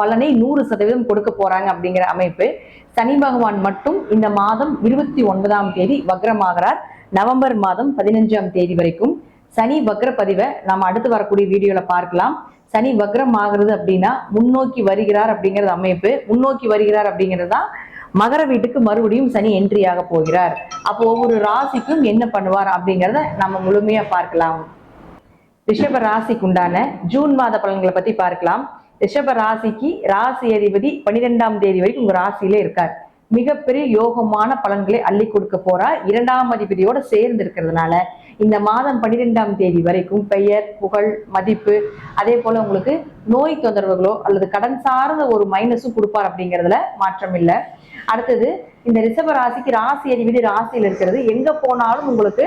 பலனை நூறு சதவீதம் கொடுக்க போறாங்க அப்படிங்கிற அமைப்பு. சனி பகவான் மட்டும் இந்த மாதம் இருபத்தி ஒன்பதாம் தேதி வக்ரமாகிறார். நவம்பர் மாதம் பதினஞ்சாம் தேதி வரைக்கும். சனி வக்ர பதிவை நாம் அடுத்து வரக்கூடிய வீடியோல பார்க்கலாம். சனி வக்ரம் ஆகிறது அப்படின்னா முன்னோக்கி வருகிறார் அப்படிங்கிறது அமைப்பு. முன்னோக்கி வருகிறார் அப்படிங்கிறது தான் மகர வீட்டுக்கு மறுபடியும் சனி என்ட்ரி ஆக போகிறார். அப்போ ஒவ்வொரு ராசிக்கும் என்ன பண்ணுவார் அப்படிங்கிறத நம்ம முழுமையா பார்க்கலாம். ரிஷப ராசிக்கு உண்டான ஜூன் மாத பலன்களை பத்தி பார்க்கலாம். ரிஷப ராசிக்கு ராசி அதிபதி பனிரெண்டாம் தேதி வரைக்கும் உங்க ராசியில இருக்கார். மிகப்பெரிய யோகமான பலன்களை அள்ளி கொடுக்க போறார். இரண்டாம் அதிபதியோட சேர்ந்து இருக்கிறதுனால இந்த மாதம் பன்னிரெண்டாம் தேதி வரைக்கும் பெயர் புகழ் மதிப்பு அதே போல உங்களுக்கு நோய் தொந்தரவுகளோ அல்லது கடன் சார்ந்த ஒரு மைனஸும் கொடுப்பார் அப்படிங்கிறதுல மாற்றம் இல்லை. அடுத்தது இந்த ரிஷப ராசிக்கு ராசி அதிபதி ராசியில் இருக்கிறது எங்க போனாலும் உங்களுக்கு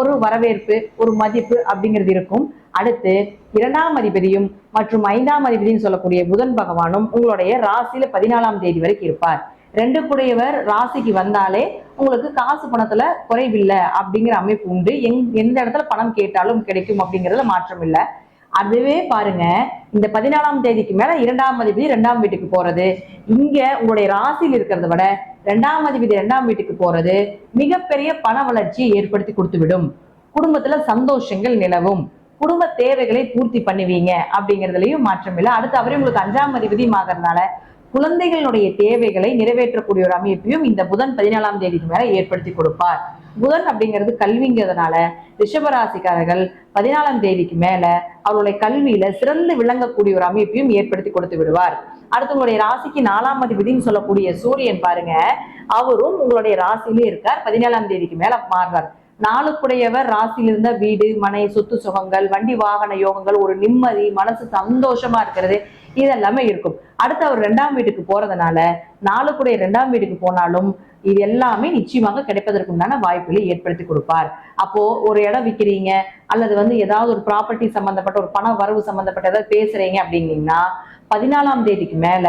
ஒரு வரவேற்பு ஒரு மதிப்பு அப்படிங்கிறது இருக்கும். அடுத்து இரண்டாம் அதிபதியும் மற்றும் ஐந்தாம் அதிபதியும் சொல்லக்கூடிய புதன் பகவானும் உங்களுடைய ராசியில பதினாலாம் தேதி வரைக்கும் இருப்பார். ரெண்டு கூடையவர் ராசிக்கு வந்தாலே உங்களுக்கு காசு பணத்துல குறைவில்லை அப்படிங்கிற அமைப்பு உண்டு. எங் எந்த இடத்துல பணம் கேட்டாலும் கிடைக்கும் அப்படிங்கிறதுல மாற்றம் இல்லை. அதுவே பாருங்க இந்த பதினாலாம் தேதிக்கு மேல இரண்டாம் அதிபதி இரண்டாம் வீட்டுக்கு போறது. இங்க உங்களுடைய ராசியில் இருக்கிறத விட இரண்டாம் அதிபதி இரண்டாம் வீட்டுக்கு போறது மிகப்பெரிய பண வளர்ச்சியை ஏற்படுத்தி கொடுத்து விடும் குடும்பத்துல சந்தோஷங்கள் நிலவும். குடும்ப தேவைகளை பூர்த்தி பண்ணுவீங்க அப்படிங்கிறதுலயும் மாற்றம் இல்லை. அடுத்து அவரே உங்களுக்கு அஞ்சாம் அதிபதியும் ஆகிறதுனால குழந்தைகளுடைய தேவைகளை நிறைவேற்றக்கூடிய ஒரு அமைப்பையும் இந்த புதன் பதினாலாம் தேதிக்கு மேல ஏற்படுத்தி கொடுப்பார். புதன் அப்படிங்கிறது கல்விங்கிறதுனால ரிஷபராசிக்காரர்கள் பதினாலாம் தேதிக்கு மேல அவருடைய கல்வியில சிறந்து விளங்கக்கூடிய ஒரு அமைப்பையும் ஏற்படுத்தி கொடுத்து விடுவார். அடுத்து உங்களுடைய ராசிக்கு நாலாம் அதிபதினு சொல்லக்கூடிய சூரியன் பாருங்க அவரும் உங்களுடைய ராசியிலே இருக்கார் பதினேழாம் தேதிக்கு மேல மாறுறார். நாளுக்குடையவர் ராசியில் இருந்த வீடு மனை சொத்து சுகங்கள் வண்டி வாகன யோகங்கள் ஒரு நிம்மதி மனசு சந்தோஷமா இருக்கிறது இதெல்லாமே இருக்கும். அடுத்து அவர் ரெண்டாம் வீட்டுக்கு போறதுனால நாளுக்குடைய ரெண்டாம் வீட்டுக்கு போனாலும் இது எல்லாமே நிச்சயமாக கிடைப்பதற்கு உண்டான வாய்ப்புகளை ஏற்படுத்தி கொடுப்பார். அப்போ ஒரு இடம் விற்கிறீங்க அல்லது வந்து ஏதாவது ஒரு ப்ராப்பர்ட்டி சம்பந்தப்பட்ட ஒரு பண வரவு சம்பந்தப்பட்ட ஏதாவது பேசுறீங்க அப்படின்னீங்கன்னா பதினாலாம் தேதிக்கு மேல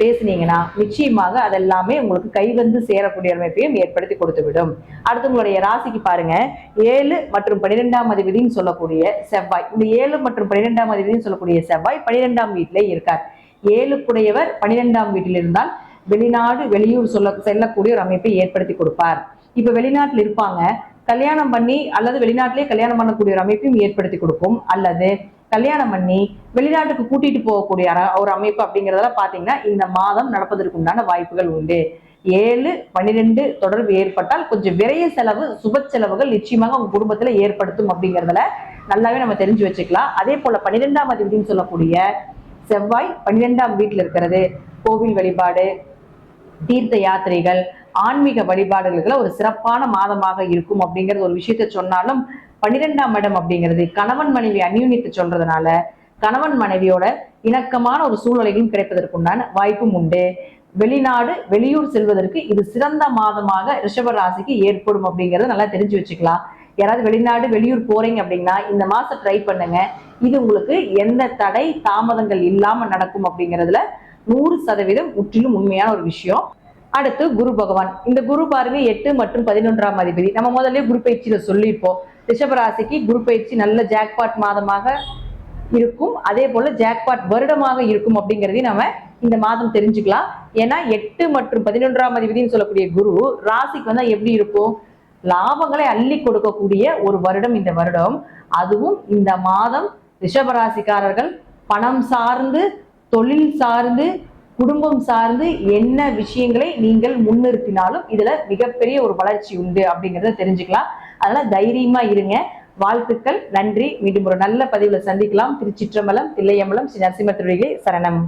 பேசுனீங்கன்னா நிச்சயமாக அதெல்லாமே உங்களுக்கு கை வந்து சேரக்கூடிய அமைப்பையும் ஏற்படுத்தி கொடுத்து விடும் அடுத்து உங்களுடைய ராசிக்கு பாருங்க. ஏழு மற்றும் பனிரெண்டாம் அதிபதினு சொல்லக்கூடிய செவ்வாய். இந்த ஏழு மற்றும் பன்னிரெண்டாம் அதிபதினு சொல்லக்கூடிய செவ்வாய் பன்னிரெண்டாம் வீட்டிலே இருக்கார். ஏழுக்குடையவர் பனிரெண்டாம் வீட்டில் இருந்தால் வெளிநாடு வெளியூர் சொல்ல செல்லக்கூடிய ஒரு அமைப்பை ஏற்படுத்தி கொடுப்பார். இப்ப வெளிநாட்டில் இருப்பாங்க. கல்யாணம் பண்ணி அல்லது வெளிநாட்டிலே கல்யாணம் பண்ணக்கூடிய ஒரு அமைப்பையும் ஏற்படுத்தி கொடுக்கும். அல்லது கல்யாணம் பண்ணி வெளிநாட்டுக்கு கூட்டிட்டு போகக்கூடிய ஒரு அமைப்பு அப்படிங்கிறதெல்லாம் பாத்தீங்கன்னா இந்த மாதம் நடப்பதற்கு உண்டான வாய்ப்புகள் உண்டு. ஏழு பன்னிரெண்டு தொடர்பு ஏற்பட்டால் கொஞ்சம் விரைய செலவு சுப செலவுகள் நிச்சயமாக உங்க குடும்பத்துல ஏற்படுத்தும் அப்படிங்கிறதுல நல்லாவே நம்ம தெரிஞ்சு வச்சுக்கலாம். அதே போல பன்னிரெண்டாம் அதிபதினு சொல்லக்கூடிய செவ்வாய் பன்னிரெண்டாம் வீட்டில் இருக்கிறது. கோவில் வழிபாடு தீர்த்த யாத்திரைகள் ஆன்மீக வழிபாடுகளுக்குள்ள ஒரு சிறப்பான மாதமாக இருக்கும் அப்படிங்கிறது ஒரு விஷயத்த சொன்னாலும் பன்னிரெண்டாம் இடம் அப்படிங்கிறது கணவன் மனைவி அந்யூன்யத்தை சொல்றதுனால கணவன் மனைவியோட இணக்கமான ஒரு சூழ்நிலையும் கிடைப்பதற்குண்டான வாய்ப்பும் உண்டு. வெளிநாடு வெளியூர் செல்வதற்கு இது சிறந்த மாதமாக ரிஷப ராசிக்கு ஏற்படும் அப்படிங்கறத நல்லா தெரிஞ்சு வச்சுக்கலாம். யாராவது வெளிநாடு வெளியூர் போறீங்க அப்படின்னா இந்த மாசம் ட்ரை பண்ணுங்க. இது உங்களுக்கு எந்த தடை தாமதங்கள் இல்லாம நடக்கும் அப்படிங்கிறதுல நூறு சதவீதம் முற்றிலும் உண்மையான ஒரு விஷயம். அடுத்து குரு பகவான். இந்த குரு பார்வை எட்டு மற்றும் பதினொன்றாம் அதிபதி. நம்ம முதல்ல குரு பயிற்சியில சொல்லியிருப்போம். ரிஷபராசிக்கு குரு பயிற்சி நல்ல ஜாக்பாட் மாதமாக இருக்கும். அதே போல ஜாக்பாட் வருடமாக இருக்கும் அப்படிங்கிறதையும் நம்ம இந்த மாதம் தெரிஞ்சுக்கலாம். ஏன்னா எட்டு மற்றும் பதினொன்றாம் அதிபதினு சொல்லக்கூடிய குரு ராசிக்கு வந்தா எப்படி இருக்கும்? லாபங்களை அள்ளி கொடுக்கக்கூடிய ஒரு வருடம் இந்த வருடம். அதுவும் இந்த மாதம் ரிஷபராசிக்காரர்கள் பணம் சார்ந்து தொழில் சார்ந்து குடும்பம் சார்ந்து என்ன விஷயங்களை நீங்கள் முன்னிறுத்தினாலும் இதுல மிகப்பெரிய ஒரு வளர்ச்சி உண்டு அப்படிங்கிறத தெரிஞ்சுக்கலாம். அதனால தைரியமா இருங்க. வாழ்த்துக்கள் நன்றி. மீண்டும் ஒரு நல்ல பதிவுல சந்திக்கலாம். திருச்சிற்றம்பலம் தில்லையம்பலம் ஸ்ரீ நரசிம்ம திருவிகை சரணம்.